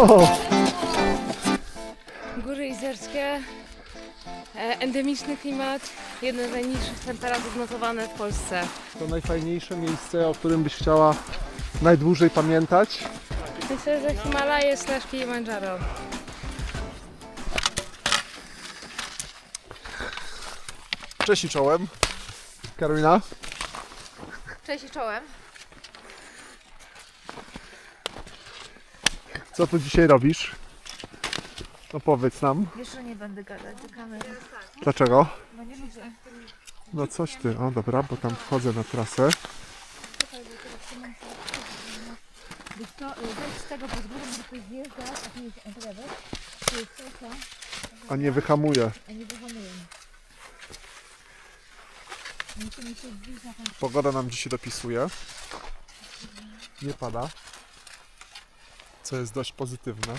O, Góry Izerskie, e, endemiczny klimat, jedne z najniższych temperatur notowane w Polsce. to najfajniejsze miejsce, o którym byś chciała najdłużej pamiętać. Myślę, że Himalaje slash Kilimandżaro. Cześć i czołem. Karolina? Cześć i czołem. Co tu dzisiaj robisz? No powiedz nam. Że nie będę gadać do kamery. Dlaczego? No nie lubię. No coś ty. O dobra, bo tam wchodzę na trasę. Wiesz co, y, z tego pod górę, zjeżdżasz, a tu jest. Tu A nie wyhamuję. a nie wyhamuję. Musimy się zbliżyć na ten Pogoda nam dzisiaj dopisuje. Nie pada. Co jest dość pozytywne.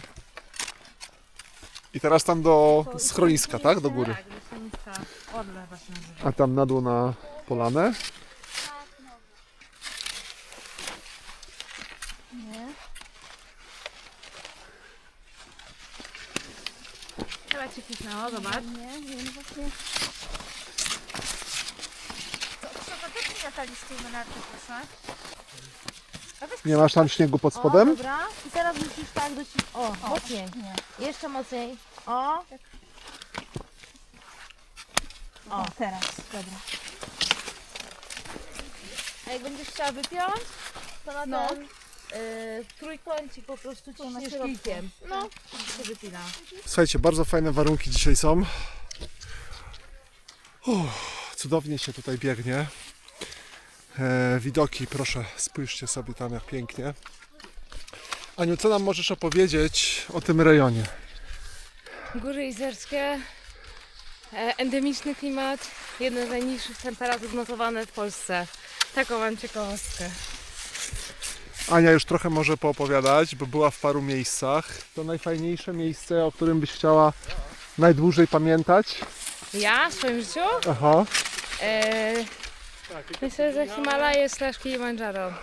I teraz tam do schroniska, tak? Do góry. Tak, do schroniska Orle właśnie nazywa. A tam na dół na polanę. Nie. Chyba Cię pisnęło, zobacz. Nie, nie, no właśnie. To trzeba też Natalii stójmy na tym, proszę. Nie masz tam śniegu pod O, spodem? dobra. I teraz musisz tak do O, mocniej. Jeszcze mocniej. O. O, teraz. Dobra. A jak będziesz chciała wypiąć, to na No. ten y, trójkącik po prostu ciśniesz kijkiem. No, i się wypina. Słuchajcie, bardzo fajne warunki dzisiaj są. Uff, cudownie się tutaj biegnie. E, widoki, proszę, spójrzcie sobie tam jak pięknie. Aniu, co nam możesz opowiedzieć o tym rejonie? Góry Izerskie, e, endemiczny klimat, jedne z najniższych temperatur notowane w Polsce. Taką mam ciekawostkę. Ania już trochę może poopowiadać, bo była w paru miejscach. To najfajniejsze miejsce, o którym byś chciała najdłużej pamiętać. Ja w swoim życiu? Aha. E, myślę, że Himalaje slash Kilimandżaro.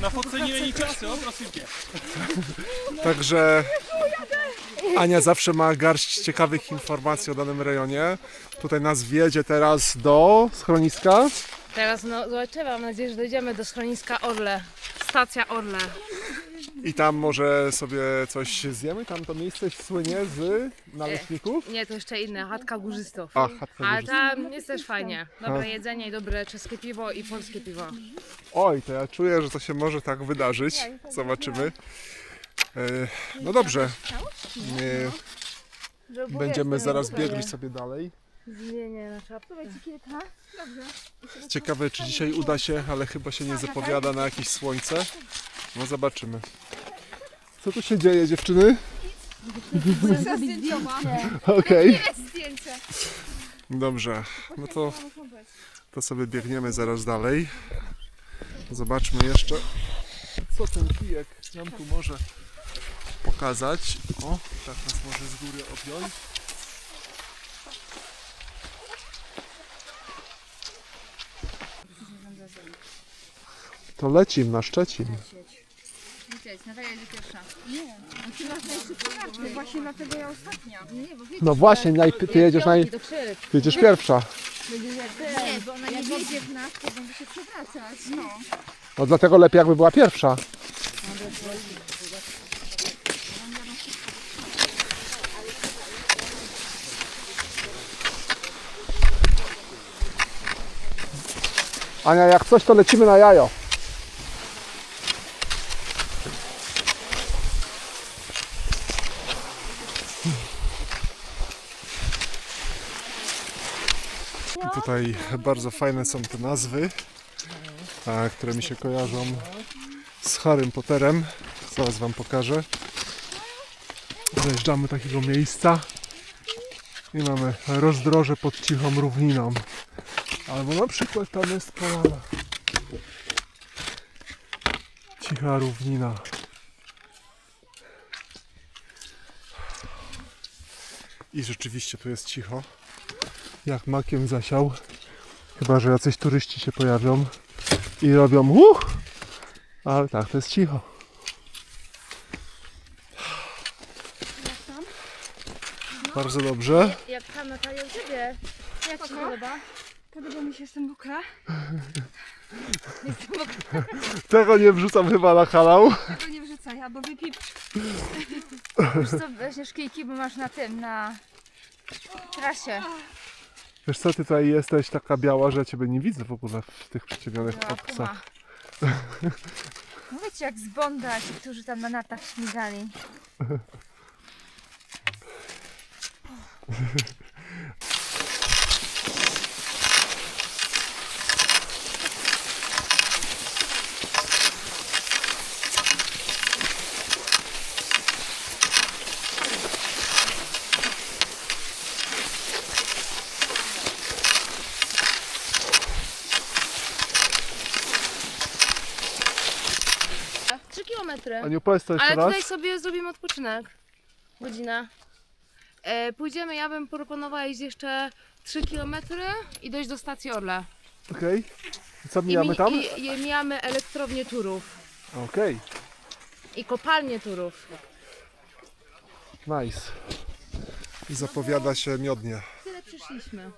Na fotce nie mieli czasu, prosím tě. Także Ania zawsze ma garść ciekawych informacji o danym rejonie. Tutaj nas wjedzie teraz do schroniska. Teraz no, zobaczymy, mam nadzieję, że dojdziemy do schroniska Orle. Stacja Orle. I tam może sobie coś zjemy. Tam to miejsce słynie z naleśników. Nie, to jeszcze inne, chatka górzystów. A, chatka Ale Górzyska. tam jest też fajnie. Dobre jedzenie i dobre czeskie piwo i polskie piwo. Oj, to ja czuję, że to się może tak wydarzyć. Zobaczymy. E, No dobrze. E, Będziemy zaraz biegli sobie dalej. Zmienię na czapkę. Ciekawe, czy dzisiaj uda się, ale chyba się nie zapowiada na jakieś słońce. No zobaczymy. Co tu się dzieje, dziewczyny? Okej. Dobrze, no to, to sobie biegniemy zaraz dalej. Zobaczmy jeszcze, co ten kijek nam tu może pokazać. O, tak nas może z góry objąć. To lecim na Szczecin. Właśnie dlatego ja ostatnia. No właśnie, naj- ty jedziesz, naj, krzyk. ty jedziesz pierwsza. Nie, bo ona nie wjedzie w nas, to będzie się przewracać. No. No dlatego lepiej jakby była pierwsza. Ania, jak coś to lecimy na jajo. Tutaj bardzo fajne są te nazwy, które mi się kojarzą z Harrym Potterem. Zaraz Wam pokażę. Dojeżdżamy do takiego miejsca i mamy rozdroże pod cichą równiną. Albo na przykład tam jest polana. Cicha równina. I rzeczywiście tu jest cicho jak makiem zasiał. Chyba, że jacyś turyści się pojawią i robią uch, ale tak to jest cicho. Bardzo dobrze. No, jak tam Natalia u Ciebie? Jak Ci podoba? Podoba mi się, jestem mokra. Tego nie wrzucam chyba na kanał. Tego nie wrzucaj, albo wypipcz. Już co, weźmiesz kijki, bo masz na tym, na trasie. Wiesz co, ty tutaj jesteś taka biała, że ja ciebie nie widzę w ogóle w tych przyciemnionych No, opisach. kuma. Mówię ci jak z Bonda, ci, którzy tam na nartach śmigali. Trzy kilometry. Aniu, powiedz to jeszcze Ale raz. tutaj sobie zrobimy odpoczynek. Godzina. E, pójdziemy, ja bym proponowała iść jeszcze 3 km i dojść do stacji Orle. Okej. I Co I, mijamy mi- tam? I, i mijamy elektrownię Turów. Okej, I kopalnię Turów. nice. I zapowiada się miodnie. Tyle przyszliśmy.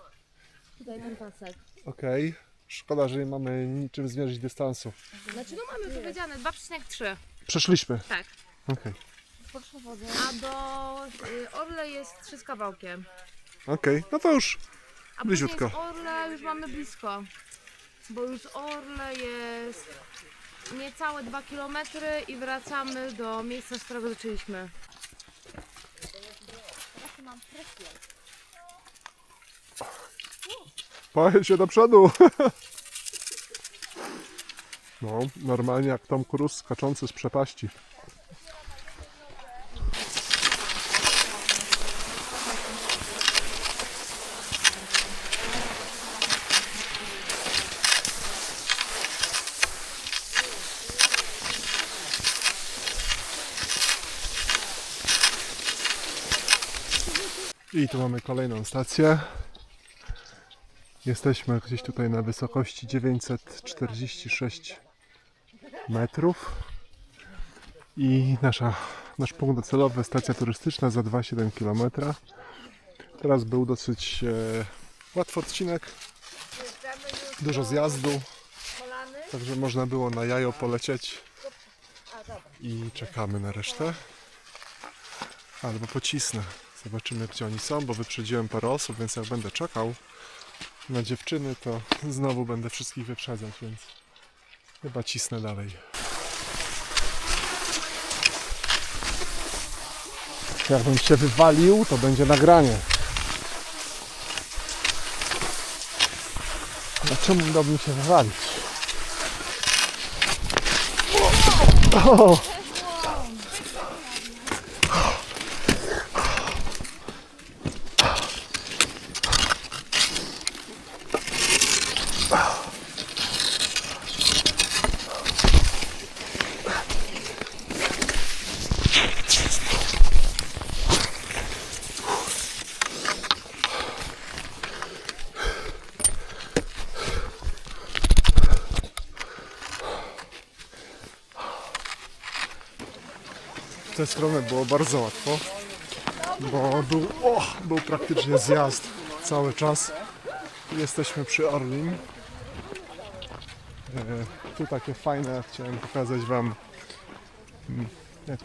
Tutaj ten pasek. Okej. Szkoda, że nie mamy niczym zmierzyć dystansu. Znaczy no mamy powiedziane 2,3. Przeszliśmy. Tak. Okej. A do y, Orle jest 3 z kawałkiem. Okej, no to już. A Bliziutko. później z Orle już mamy blisko. Bo już Orle jest niecałe 2 km i wracamy do miejsca, z którego zaczęliśmy. Pojedź się do przodu. No, normalnie jak Tom Cruise skaczący z przepaści. I tu mamy kolejną stację. Jesteśmy gdzieś tutaj na wysokości 946 metrów i nasza, nasz punkt docelowy, stacja turystyczna za 2,7 km. Teraz był dosyć e, łatwy odcinek, dużo zjazdu, także można było na jajo polecieć i czekamy na resztę. Albo pocisnę. Zobaczymy gdzie oni są, bo wyprzedziłem parę osób, więc jak będę czekał, na dziewczyny, to znowu będę wszystkich wyprzedzać, więc chyba cisnę dalej. Jakbym się wywalił, to będzie nagranie. Dlaczego miałbym się wywalić? O! Stronę było bardzo łatwo, bo był, o, był praktycznie zjazd cały czas. Jesteśmy przy Orlim. E, tu takie fajne, chciałem pokazać Wam, mm, jak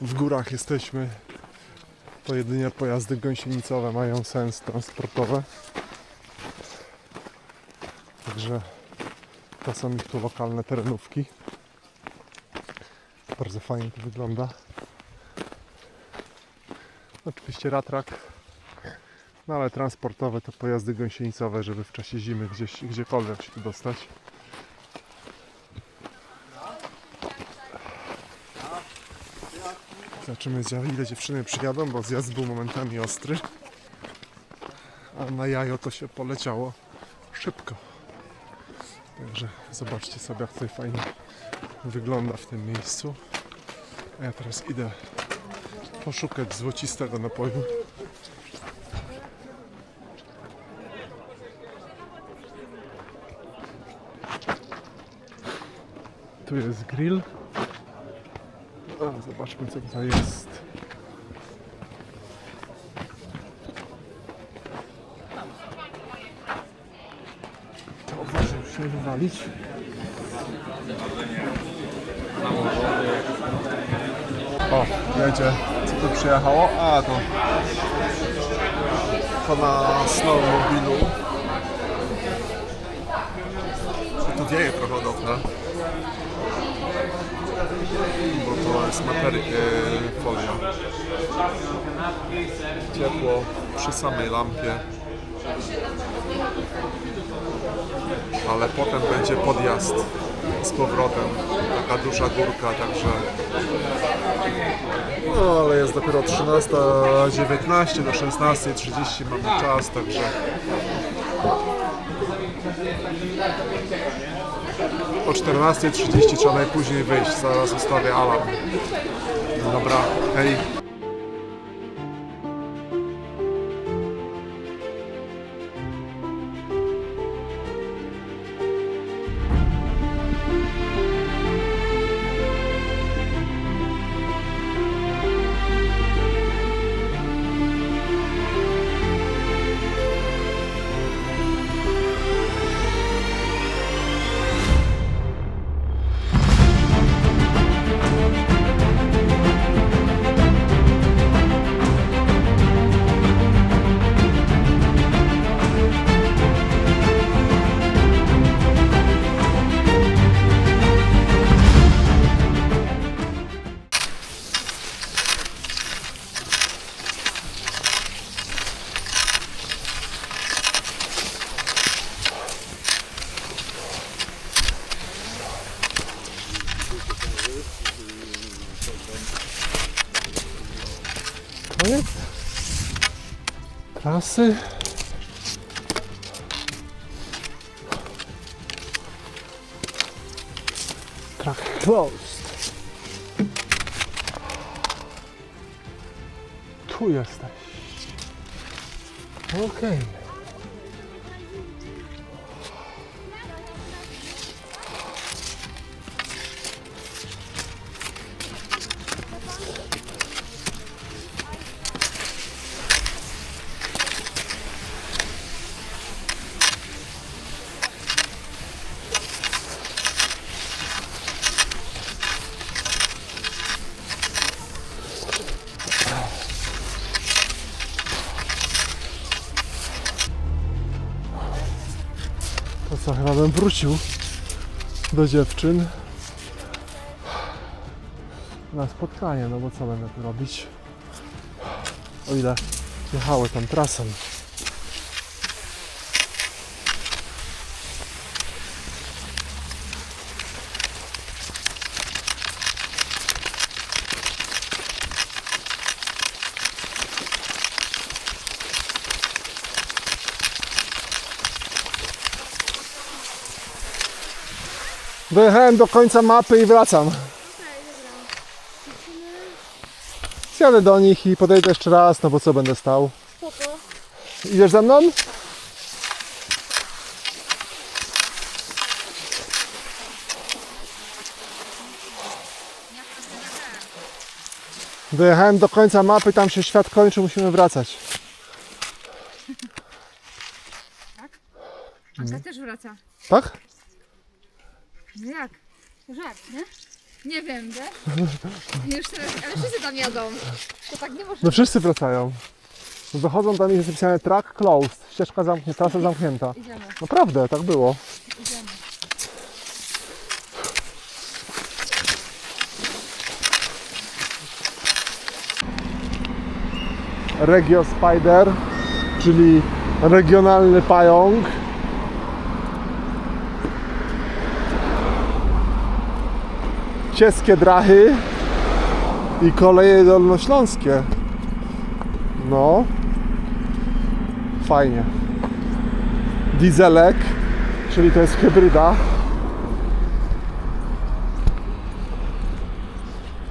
w górach jesteśmy, to jedynie pojazdy gąsienicowe mają sens transportowy. Także to są ich tu lokalne terenówki. Bardzo fajnie to wygląda. Oczywiście ratrak, no ale transportowe to pojazdy gąsienicowe, żeby w czasie zimy gdzieś, gdziekolwiek się tu dostać. Zobaczymy ile dziewczyny przyjadą, bo zjazd był momentami ostry. A na jajo to się poleciało szybko. Także zobaczcie sobie jak tutaj fajnie wygląda w tym miejscu. Ja teraz idę poszukać złocistego napoju. Tu jest grill. A, zobaczmy co tutaj jest. To uważaj, już wywalić. Samochody. O, jedzie. Co tu przyjechało? A, to... To na snowmobilu. Tu wieje trochę od okna. Bo to jest materia, e, folia. Ciepło przy samej lampie. Ale potem będzie podjazd z powrotem. Taka duża górka, także. No ale jest dopiero 13.19 do 16.30 mamy czas, także. O 14.30 trzeba najpóźniej wyjść, zaraz ustawię alarm. Dobra, hej. Trasy. Track closed. Tu jesteś. Okej. To co, chyba bym wrócił do dziewczyn na spotkanie, no bo co będę tu robić? O ile jechały tam trasą. Dojechałem do końca mapy i wracam. Zjadę do nich i podejdę jeszcze raz, no bo co będę stał. Spoko. Idziesz ze mną? Dojechałem do końca mapy, tam się świat kończy, musimy wracać. Asia też wraca. Tak? Jak? Żart, nie? Nie wiem, nie? Już teraz, ale wszyscy tam jadą. To tak nie może. No wszyscy wracają. Wychodzą tam i jest napisane track closed. Ścieżka zamknięta, trasa zamknięta. Idziemy. Naprawdę, tak było. Idziemy. Regio Spider, czyli regionalny pająk. Cieskie drachy i koleje dolnośląskie. No, fajnie. Dieselek, czyli to jest hybryda.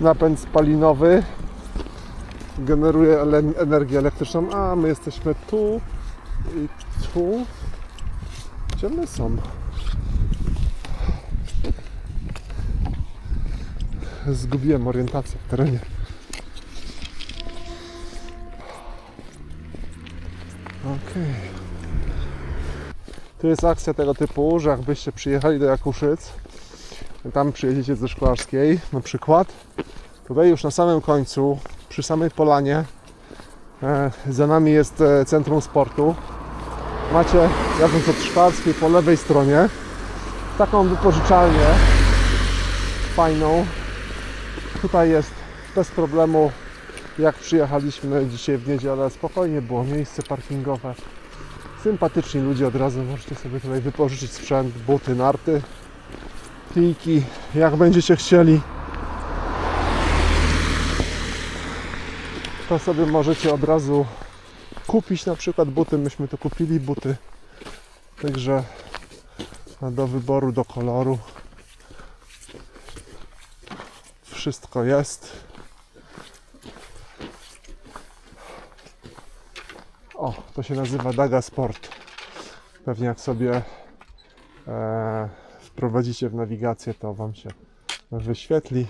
Napęd spalinowy generuje energię elektryczną, a my jesteśmy tu i tu. Gdzie my są? Zgubiłem orientację w terenie. Okej. Tu jest akcja tego typu, że jakbyście przyjechali do Jakuszyc, tam przyjedziecie ze Szklarskiej na przykład, tutaj już na samym końcu, przy samej polanie, e, za nami jest e, centrum sportu. Macie, jadąc od Szklarskiej po lewej stronie, taką wypożyczalnię fajną. Tutaj jest bez problemu, jak przyjechaliśmy dzisiaj w niedzielę, spokojnie było miejsce parkingowe. Sympatyczni ludzie od razu, możecie sobie tutaj wypożyczyć sprzęt, buty, narty, kijki, jak będziecie chcieli. To sobie możecie od razu kupić na przykład buty, myśmy tu kupili buty. Także do wyboru, do koloru. Wszystko jest. O, to się nazywa Daga Sport. Pewnie jak sobie e, wprowadzicie w nawigację, to Wam się wyświetli.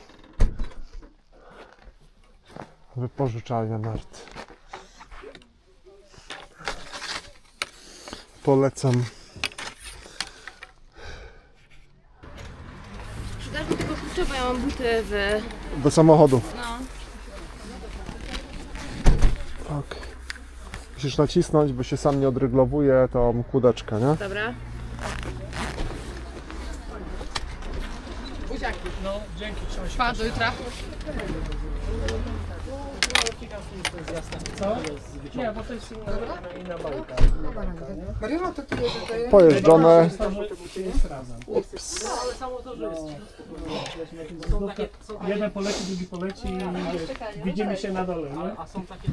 Wypożyczalnia nart. Polecam. Przydasz mi tego mam buty w... Do samochodu. No. Tak. Musisz nacisnąć, bo się sam nie odryglowuje tą kłódeczkę, nie? Dobra. No, dzięki, trzeba się... Pa, do jutra. Co? Nie, bo to jest inna, inna bajka. Mariano, to ty jedziesz Pojeżdżone. jest razem. Ale samo to, że jest Jeden poleci, drugi poleci i widzimy się na dole, nie? A są takie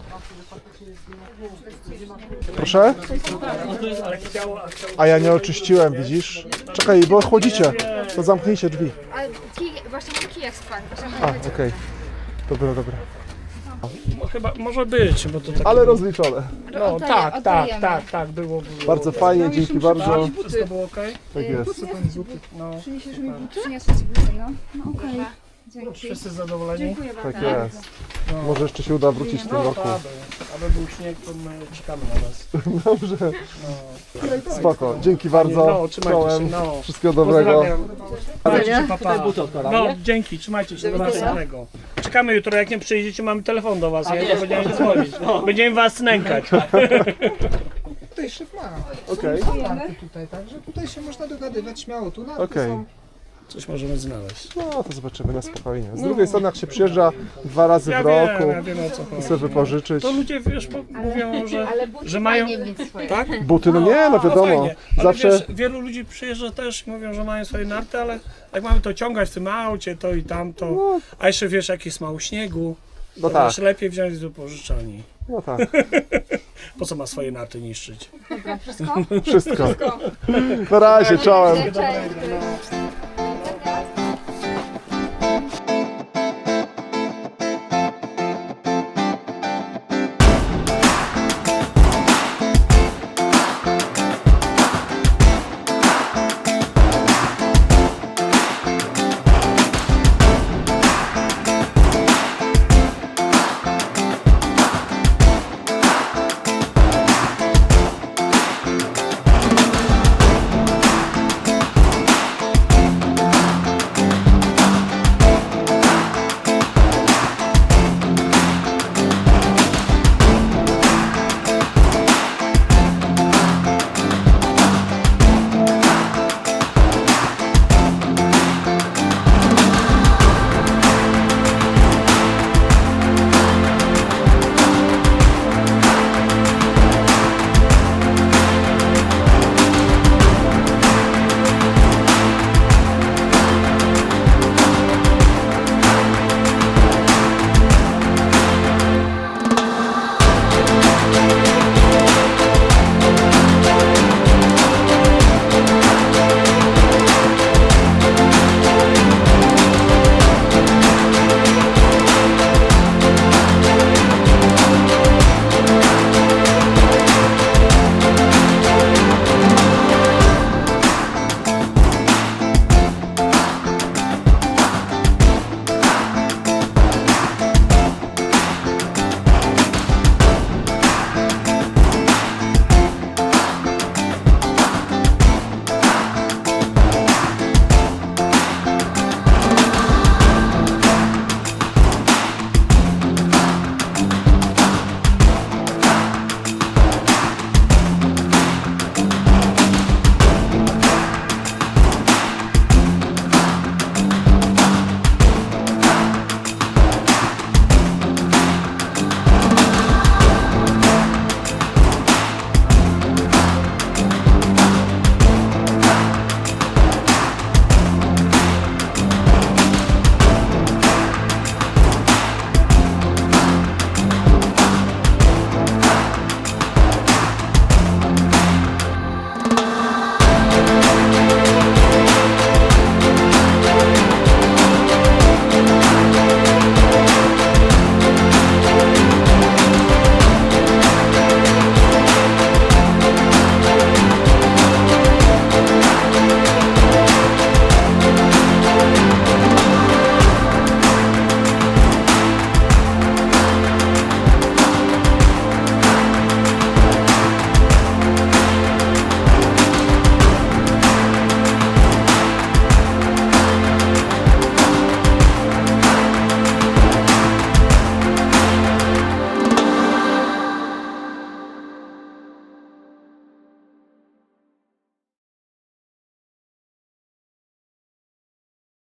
Proszę? No jest, a ja nie oczyściłem, widzisz? Czekaj, bo chłodzicie. To zamknijcie drzwi. Ale kij, właśnie mam kijek spać. A, okej. Dobra, dobra. Chyba, może być, bo to tak... Ale rozliczone. No tak, tak, tak, tak, było, było. Bardzo fajnie, dzięki bardzo. Wszystko było okej? Tak jest. No, Przyniesiesz mi buty? Przyniosę ci buty, no. No okej. Dzięki. wszyscy zadowoleni? Dziękuję bardzo. Tak jest. Może jeszcze się uda wrócić w tym No, roku. aby, aby był śnieg, to my czekamy na was. Dobrze. Spoko. Dzięki bardzo. No, trzymajcie się, Czołem. no. Wszystkiego dobrego. Pozdrawiam. Trzymajcie się, papa. No, dzięki, trzymajcie się, do następnego. Czekamy jutro, jak nie przyjedziecie, mamy telefon do was, ja to będziemy dzwonić. Będziemy was nękać. Tutaj szyb ma. Okej. Karty tutaj, także tutaj się można dogadywać śmiało. Tu narty Okej. są. Coś możemy znaleźć. No to zobaczymy na spokojnie. Z drugiej strony jak się przyjeżdża dwa razy Ja w wiem, roku, ja wiem o co chodzi. chce wypożyczyć. To ludzie, wiesz, po- mówią, że... Ale buty Że mają- fajnie mieć swoje. Tak? Buty, no nie, no wiadomo. fajnie. Ale Zawsze wiesz, wielu ludzi przyjeżdża też i mówią, że mają swoje narty, ale jak mamy to ciągać w tym aucie, to i tamto, a jeszcze wiesz, jak jest mało śniegu, No to tak, lepiej wziąć do pożyczalni. no tak. Po co ma swoje narty niszczyć? Wszystko. Na razie, czołem. Cześć.